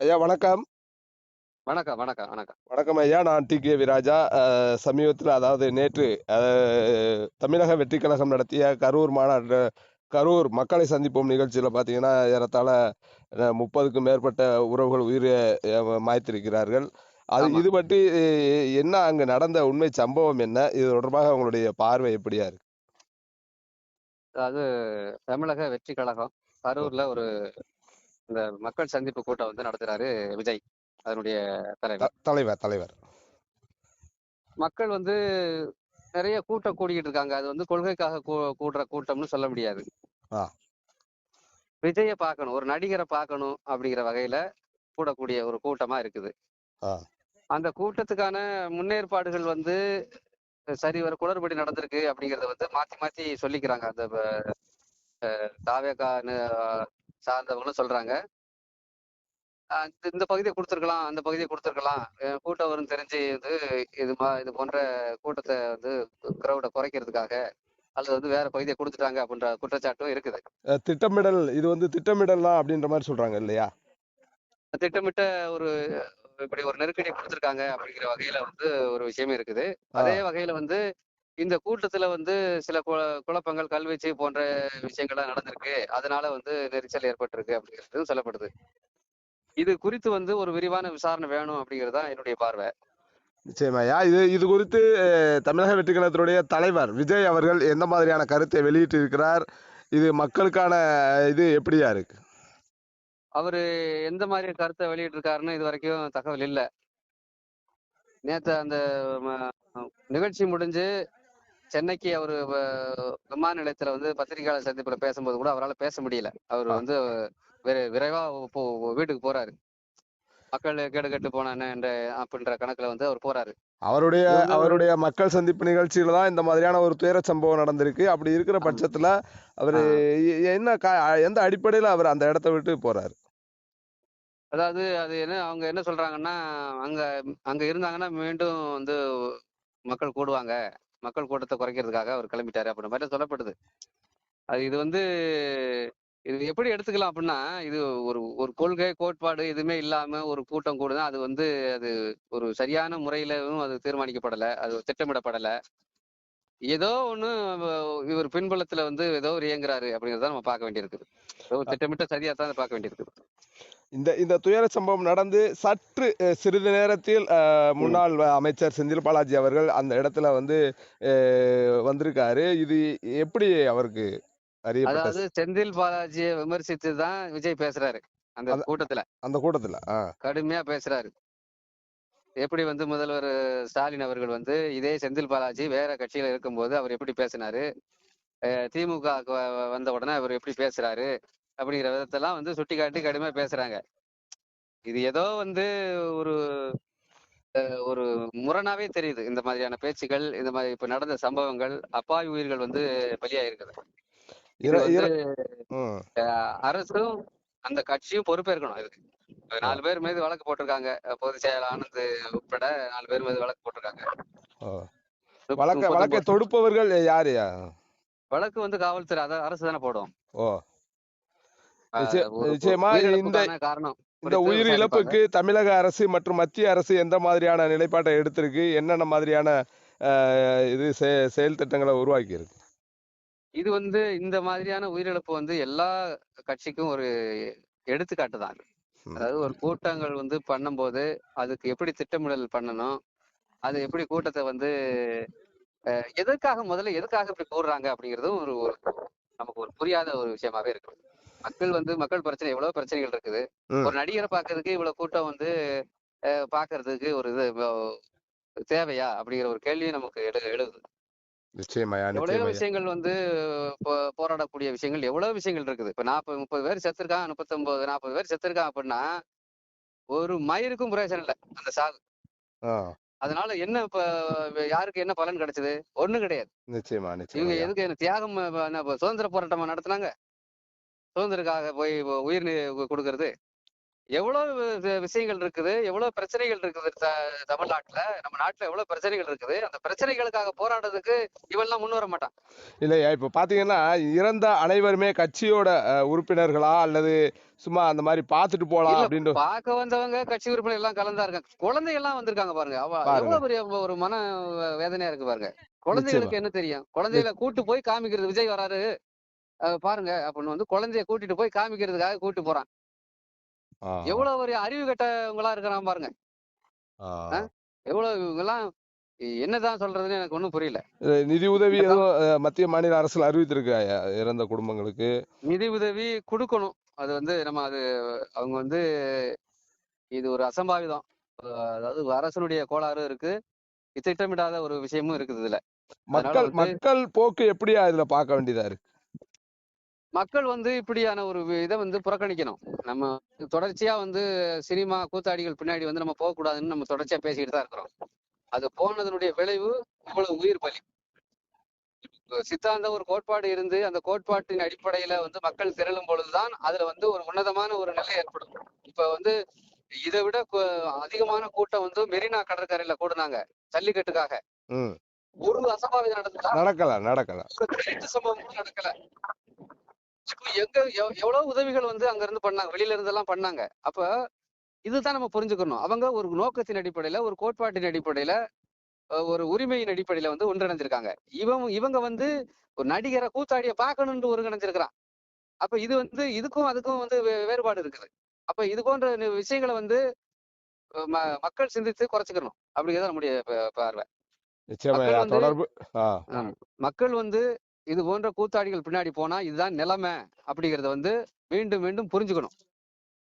ஐயா வணக்கம். வணக்கம் வணக்கம் வணக்கம். வணக்கம் ஐயா நான் டி. கே. விராஜா. சமீபத்தில் அதாவது நேற்று தமிழக வெற்றிக் கழகம் நடத்திய கரூர் மாநாட்டு கரூர் மக்களை சந்திப்போம் நிகழ்ச்சியில் பார்த்தீங்கன்னா ஏறத்தாழ முப்பதுக்கும் மேற்பட்ட உறவுகள் உயிரை மாய்த்திருக்கிறார்கள். அது. இது பற்றி என்ன அங்கு நடந்த உண்மை சம்பவம் என்ன? இது தொடர்பாக உங்களுடைய பார்வை எப்படியா இருக்கு? அதாவது தமிழக வெற்றி கழகம் கரூர்ல ஒரு இந்த மக்கள் சந்திப்பு கூட்டம் வந்து நடத்துறாரு விஜய் அதனுடைய தலைவர். தலைவர் தலைவர். மக்கள் வந்து நிறைய கூட்டம் கூடிக்கிட்டு இருக்காங்க. அது வந்து கொள்கைக்காக கூடுற கூட்டம்னு சொல்ல முடியாது. விஜயை பார்க்கணும் ஒரு நடிகரை பார்க்கணும் அப்படிங்கிற வகையில கூடக்கூடிய ஒரு கூட்டமா இருக்குது. அந்த கூட்டத்துக்கான முன்னேற்பாடுகள் வந்து சரி ஒரு குளறுபடி நடந்திருக்கு அப்படிங்கறத வந்து மாத்தி மாத்தி சொல்லிக்கிறாங்க. அந்த தாவேக்கா சார்ந்தவங்களும் சொல்றாங்க. இந்த- பகுதியை கொடுத்துருக்கலாம் அந்த பகுதியை கொடுத்துருக்கலாம். கூட்டம் வரும் தெரிஞ்சு இது இது மா இது போன்ற கூட்டத்தை வந்து கிரௌட குறைக்கிறதுக்காக அல்லது வந்து வேற பகுதியை கொடுத்துட்டாங்க அப்படின்ற குற்றச்சாட்டும் இருக்குது. திட்டமிடல் இது வந்து திட்டமிடலாம் அப்படின்ற மாதிரி சொல்றாங்க இல்லையா? திட்டமிட்ட ஒரு இப்படி ஒரு நெருக்கடி கொடுத்துருக்காங்க அப்படிங்கிற வகையில வந்து ஒரு விஷயமே இருக்குது. அதே வகையில வந்து இந்த கூட்டத்துல வந்து சில குழப்பங்கள் கல்வீச்சு போன்ற விஷயங்கள்லாம் நடந்திருக்கு. அதனால வந்து நெரிசல் ஏற்பட்டிருக்கு அப்படிங்கிறது சொல்லப்படுது. இது குறித்து வந்து ஒரு விரிவான விசாரணை வேணும் அப்படிங்கிறது என்னுடைய பார்வை. நிச்சயமாய்யா இது இது குறித்து தமிழக வெற்றி கழகத்தினுடைய தலைவர் விஜய் அவர்கள் எந்த மாதிரியான கருத்தை வெளியிட்டு இருக்கிறார் இது மக்களுக்கான இது எப்படியா இருக்கு? அவரு எந்த மாதிரி கருத்தை வெளியிட்டிருக்காருன்னு இது வரைக்கும் தகவல் இல்லை. நேத்து அந்த நிகழ்ச்சி முடிஞ்சு சென்னைக்கு அவரு விமான நிலையத்துல வந்து பத்திரிகையாளர் சந்திப்புல பேசும்போது கூட அவரால் பேச முடியல அவர். வந்து வந்து விரை- விரைவா வீட்டுக்கு போறாரு மக்கள் கேடு கெட்டு போனானே என்ற அப்படின்ற கணக்குல வந்து அவர் போறாரு அவருடைய அவருடைய மக்கள் சந்திப்பு நிகழ்ச்சியில தான் இந்த மாதிரியான ஒரு துயர சம்பவம் நடந்திருக்கு அப்படி இருக்கிற. பட்சத்துல அவர். என்ன எந்த அடிப்படையில அவர் அந்த இடத்த விட்டு போறாரு அதாவது அது என்ன அவங்க என்ன சொல்றாங்கன்னா அங்க அங்க இருந்தாங்கன்னா மீண்டும் வந்து மக்கள் கூடுவாங்க மக்கள் கூட்டத்தை குறைக்கிறதுக்காக அவர் கிளம்பிட்டாரு அப்படின்ற மாதிரி சொல்லப்படுது. அது இது வந்து இது எப்படி எடுத்துக்கலாம் அப்படின்னா இது ஒரு ஒரு கொள்கை கோட்பாடு எதுவுமே இல்லாம ஒரு கூட்டம் கூடுதான் அது வந்து அது ஒரு சரியான முறையிலும் அது தீர்மானிக்கப்படல அது திட்டமிடப்படல. ஏதோ ஒண்ணு அஹ், இவர் பின்புலத்துல வந்து ஏதோ ஒரு இயங்குறாரு அப்படிங்கறத நம்ம பார்க்க வேண்டியிருக்குது. திட்டமிட்ட சரியா தான் பார்க்க வேண்டியிருக்குது. இந்த இந்த துயர சம்பவம் நடந்து சற்று சிறிது நேரத்தில் முன்னாள் அமைச்சர் செந்தில் பாலாஜி அவர்கள் அந்த இடத்துல வந்து வந்திருக்காரு. இது எப்படி அவருக்கு அதாவது செந்தில் பாலாஜியை விமர்சித்து தான் விஜய் பேசுறாரு அந்த கூட்டத்துல. அந்த கூட்டத்துல கடுமையா பேசுறாரு. எப்படி வந்து முதல்வர் ஸ்டாலின் அவர்கள் வந்து இதே செந்தில் பாலாஜி வேற கட்சியில இருக்கும்போது அவர் எப்படி பேசினாரு? திமுக வந்த உடனே அவர் எப்படி பேசுறாரு? அப்படிங்கிற விதத்தெல்லாம் வந்து சுட்டிக்காட்டி கடுமையா பேசுறாங்க. இது ஏதோ வந்து ஒரு ஒரு முரணாவே தெரியுது. இந்த மாதிரியான பேச்சுகள் இந்த மாதிரி இப்ப நடந்த சம்பவங்கள் அப்பாவி உயிர்கள் வந்து பலியா இருக்குது இது இர- வந்து இர- ம். அஹ் அரசும் அந்த கட்சியும் பொறுப்பேற்கணும். இதுக்கு நாலு பேர் மீது வழக்கு போட்டிருக்காங்க. பொதுச் செயலர் ஆனந்த் உட்பட நாலு பேர் மீது வழக்கு போட்டிருக்காங்க. வழக்க வழக்கை. தொடுப்பவர்கள் யாருயா வழக்கு வந்து காவல்துறை அரசு தானே போடும். நிச்சயமா இந்த இந்த உயிர். இழப்புக்கு தமிழக அரசு மற்றும் மத்திய அரசு எந்த மாதிரியான நிலைப்பாட்டை எடுத்திருக்கு? என்னென்ன மாதிரியான இது செயல் திட்டங்களை உருவாக்கி இருக்கு இது வந்து இந்த மாதிரியான உயிரிழப்பு வந்து எல்லா கட்சிக்கும் ஒரு எடுத்துக்காட்டு தான். அதாவது ஒரு கூட்டங்கள் வந்து பண்ணும்போது அதுக்கு எப்படி திட்டமிடல் பண்ணணும்? அது எப்படி கூட்டத்தை வந்து எதற்காக முதல்ல எதுக்காக இப்படி கூடுறாங்க அப்படிங்கிறதும் ஒரு ஒரு நமக்கு ஒரு புரியாத ஒரு விஷயமாவே இருக்கு மக்கள் வந்து மக்கள் பிரச்சனை எவ்வளவு பிரச்சனைகள் இருக்குது. ஒரு நடிகரை பார்க்கறதுக்கு இவ்வளவு கூட்டம் வந்து அஹ், பார்க்கறதுக்கு ஒரு இது தேவையா? அப்படிங்கிற ஒரு கேள்வி நமக்கு எழு எழுது. எவ்வளவு விஷயங்கள் வந்து போராடக்கூடிய விஷயங்கள் எவ்வளவு விஷயங்கள் இருக்குது. இப்ப நாற்பது முப்பது பேர் செத்துருக்கான் முப்பத்தொன்பது நாற்பது பேர் செத்துருக்கான் அப்படின்னா ஒரு மயிருக்கும் பிரயோஜனம் இல்லை அந்த சாவு. அதனால என்ன இப்ப யாருக்கு என்ன பலன் கிடைச்சது? ஒண்ணும் கிடையாது. நிச்சயமா இவங்க எதுக்கு என்ன தியாகம் சுதந்திர போராட்டமா நடத்துனாங்க? சுதந்திரக்காக போய் உயிர் நீ- கொடுக்கறது. எவ்வளவு வி- விஷயங்கள் இருக்குது. எவ்வளவு பிரச்சனைகள் இருக்குது த- தமிழ்நாட்டுல. நம்ம நாட்டுல எவ்வளவு பிரச்சனைகள் இருக்குது. அந்த பிரச்சனைகளுக்காக போராடுறதுக்கு இவெல்லாம் முன் வர மாட்டான். இல்லையா? இப்ப பாத்தீங்கன்னா இறந்த அனைவருமே கட்சியோட உறுப்பினர்களா அல்லது சும்மா அந்த மாதிரி பார்த்துட்டு போலாம் இல்ல அப்படின்ற பார்க்க வந்தவங்க கட்சி உறுப்பினர் எல்லாம் கலந்தா இருக்காங்க. குழந்தை எல்லாம் வந்திருக்காங்க பாருங்க. எவ்வளவு பெரிய ஒரு மன வேதனையா இருக்கு பாருங்க. குழந்தைகளுக்கு என்ன தெரியும்? குழந்தைகளை கூட்டு போய் காமிக்கிறது. விஜய் வராரு. பாருங்க அப்படின்னு வந்து குழந்தைய கூட்டிட்டு போய் காமிக்கிறதுக்காக கூட்டு போறான். எவ்வளவு ஒரு அறிவு கெட்டவங்களா இருக்கிறான் பாருங்க. எவ்வளவு இவங்கெல்லாம் என்னதான் சொல்றதுன்னு எனக்கு ஒண்ணும் புரியல. நிதி உதவி எதுவும் மத்திய மாநில அரசுல அறிவித்திருக்கா இறந்த குடும்பங்களுக்கு? நிதி உதவி கொடுக்கணும். அது வந்து நம்ம அது அவங்க வந்து இது ஒரு அசம்பாவிதம். அதாவது அரசனுடைய கோளாறு இருக்கு. திட்டமிடாத ஒரு விஷயமும் இருக்குது இதுல. மக்கள் மக்கள் போக்கு எப்படியா இதுல பார்க்க வேண்டியதா இருக்கு? மக்கள் வந்து இப்படியான ஒரு இதை வந்து புறக்கணிக்கணும். நம்ம தொடர்ச்சியா வந்து சினிமா கூத்தாடிகள் பின்னாடி வந்து நம்ம போகக்கூடாதுன்னு நம்ம தொடர்ச்சியா பேசிக்கிட்டு தான் இருக்கிறோம். அது போனதனுடைய விளைவு இவ்வளவு உயிர் பலி. சித்தாந்த ஒரு கோட்பாடு இருந்து அந்த கோட்பாட்டின் அடிப்படையில வந்து மக்கள் திரளும் பொழுதுதான் அதுல வந்து ஒரு உன்னதமான ஒரு நிலை ஏற்படும். இப்ப வந்து இதை விட அதிகமான கூட்டம் வந்து மெரினா கடற்கரையில கூடுனாங்க ஜல்லிக்கட்டுக்காக. ஒரு அசம்பாவிதம் நடக்கல நடக்கல. திருட்டு சம்பவம் நடக்கல. எங்க எவ்- எவ்வளவு உதவிகள் வந்து அங்க இருந்து பண்ணாங்க வெளியில இருந்து எல்லாம் பண்ணாங்க. அப்ப இதுதான் நம்ம புரிஞ்சுக்கணும். அவங்க ஒரு நோக்கத்தின் அடிப்படையில ஒரு கோட்பாட்டின் அடிப்படையில ஒரு உரிமையின் அடிப்படையில வந்து ஒன்றிணைஞ்சிருக்காங்க. இவன் இவங்க வந்து ஒரு நடிகரை கூத்தாடிய பார்க்கணும்னு ஒருங்கிணைஞ்சிருக்கிறான். அப்ப இது வந்து இதுக்கும் அதுக்கும் வந்து வேறுபாடு இருக்குது. அப்ப இது போன்ற விஷயங்களை வந்து மக்கள் சிந்தித்து குறைச்சிக்கணும். அப்படிங்கிறத நம்முடைய பார்வை. மக்கள் வந்து- இது போன்ற கூத்தாடிகள் பின்னாடி போனா இதுதான் நிலைமை அப்படிங்கறத வந்து மீண்டும் மீண்டும் புரிஞ்சுக்கணும்.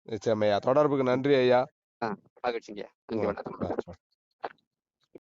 நிச்சயமையா தொடர்புக்கு நன்றி ஐயா. மகிழ்ச்சிங்க